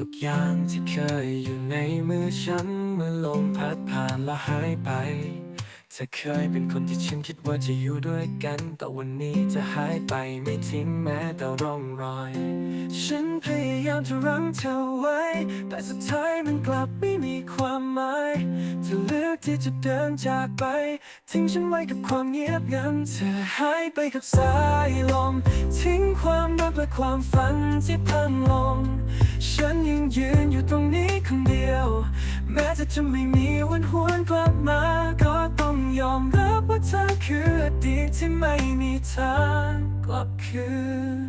ทุกอย่างที่เคยอยู่ในมือฉันเมื่อลมพัดผ่านและหายไปเธอเคยเป็นคนที่ฉันคิดว่าจะอยู่ด้วยกัน แต่วันนี้จะหายไปไม่ทิ้งแม้แต่ร่องรอย ฉันพยายามจะรั้งเธอไว้ แต่สุดท้ายมันกลับไม่มีความหมายเธอเลือกที่จะเดินจากไป ทิ้งฉันไว้กับความเงียบงันเธอหายไปกับสายลม ทิ้งความรักและความฝันที่พังลง ฉันยังยืนอยู่ตรงนี้คนเดียว แม้จะจะไม่มีวันหวนกลับมา ก็ต้องยอมรับว่าเธอคืออดีตที่ไม่มีทางกลับคืน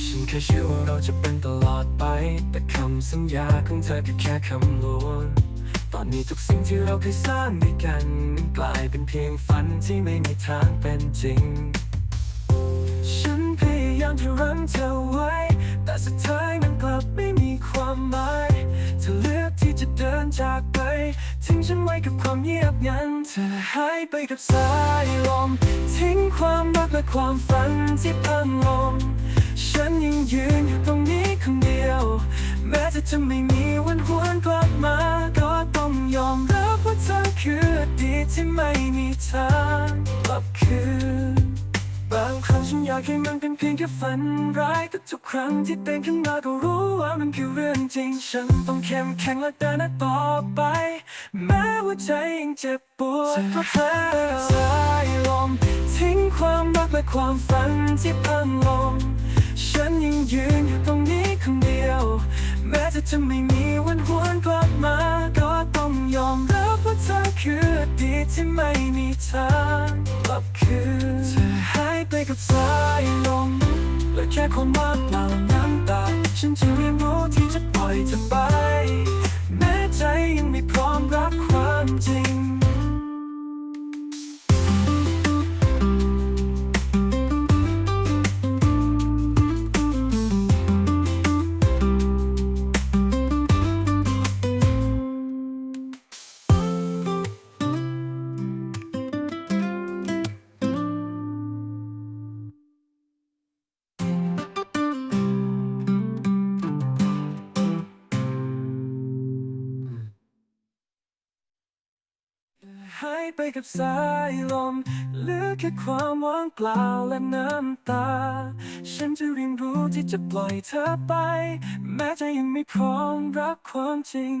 ฉันเคยเชื่อว่าเราจะเป็นตลอดไป แต่คำสัญญาของเธอก็แค่คำลวง อนนี้ทุกสิ่งที่เราเคยสร้างด้วยกันมันกลายเป็นเพียงฝันที่ไม่มีทางเป็นจริง ฉันพยายามจะรั้งเธอไว้ แต่สุดท้ายมันกลับไม่มีความหมายเธอเลือกที่จะเดินจากไป ทิ้งฉันไว้กับความเงียบงันเธอหายไปกับสายลม ทิ้งความรักและความฝันที่พังลงฉันยังยืนอยู่ตรงนี้คนเดียว แม้จะจะไม่มีวันหวนกลับมา ที่ไม่มีทางกลับคืน บางครั้งฉันอยากให้มันเป็นเพียงแค่ฝันร้ายแต่ทุกครั้งที่ตื่นขึ้นมาก็รู้ว่ามันคือเรื่องจริง ฉันต้องเข้มแข็งและเดินหน้าต่อไป แม้ว่าใจยังเจ็บปวดเพราะเธอสายลมทิ้งความรักและความฝันที่พังลงฉันยังยืนอยู่ตรงนี้คนเดียว แม้จะจะไม่มีวันหวนกลับมา ก็ต้องยอมรับว่าเธอคือ ที่ไม่มีทางกลับคืนเธอหายไปกับสายลมและแค่ความว่างเปล่าน้ำตาฉันจะ หายไปกับสายลมเหลือแค่ความว่างเปล่าและน้ำตา ฉันจะเรียนรู้ที่จะปล่อยเธอไป แม้จะยังไม่พร้อมรับความจริง